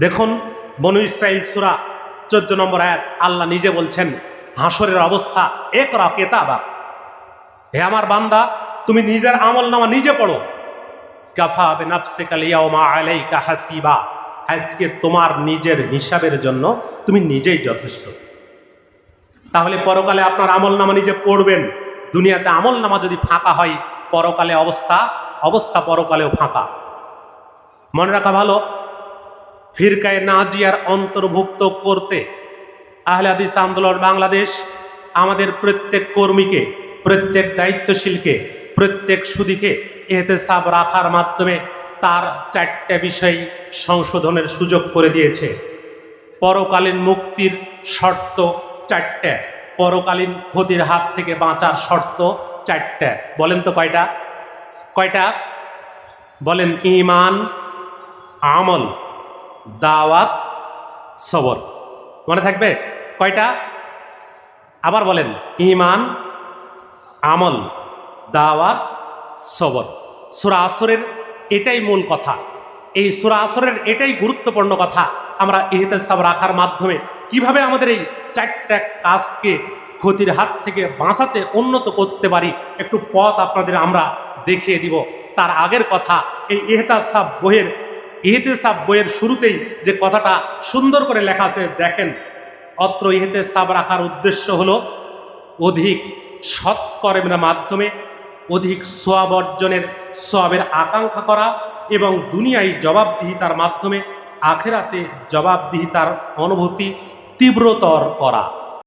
দেখুন, বনু ইসরাইল সুরা চোদ্দ নম্বর আয়াত আল্লাহ নিজে বলছেন হাসরের অবস্থা এক কেতাবা। হে আমার বান্দা, তুমি নিজের আমল নামা নিজে পড়ো। কাফা আলাইকা হাসিবা। আজকে তোমার নিজের হিসাবের জন্য তুমি নিজেই যথেষ্ট। তাহলে পরকালে আপনার আমল নামা নিজে পড়বেন। দুনিয়াতে আমল নামা যদি ফাঁকা হয়, পরকালে অবস্থা অবস্থা পরকালেও ফাঁকা। মনে রাখা ভালো ফিরকায় নাজিয়ার অন্তর্ভুক্ত করতে। আহলে হাদিস আন্দোলন বাংলাদেশ আমাদের প্রত্যেক কর্মীকে, প্রত্যেক দায়িত্বশীলকে, প্রত্যেক সুদীকে এহতেসাব রাখার মাধ্যমে তার চারটে বিষয় সংশোধনের সুযোগ করে দিয়েছে। পরকালীন মুক্তির শর্ত চারটে, পরকালীন ক্ষতির হাত থেকে বাঁচার শর্ত চারটে। বলেন তো কয়টা? কয়টা? বলেন ইমান আমল। দাওয়াত, সবর। মনে থাকবে? কয়টা? আবার বলেন ইমান আমল, দাওয়াত, সবর। সুরা আসরের এটাই মূল কথা। এই সুরা আসরের এটাই গুরুত্বপূর্ণ কথা আমরা ইহতেসাব রাখার মাধ্যমে কীভাবে আমাদের এই চারটা কাজকে ক্ষতির হাত থেকে বাঁচাতে উন্নত করতে পারি, একটু পথ আপনাদের আমরা দেখিয়ে দিব। তার আগের কথা, এই ইহতাসাব বইয়ের ইহতেসাব বইয়ের শুরুতেই যে কথাটা সুন্দর করে লেখা আছে, দেখেন, অত্র ইহতেসাব রাখার উদ্দেশ্য হলো অধিক সৎকর্মের মাধ্যমে অধিক সোয়াব অর্জনের সোয়াবের আকাঙ্ক্ষা করা এবং দুনিয়ায় জবাবদিহিতার মাধ্যমে আখেরাতে জবাবদিহিতার অনুভূতি তীব্রতর করা।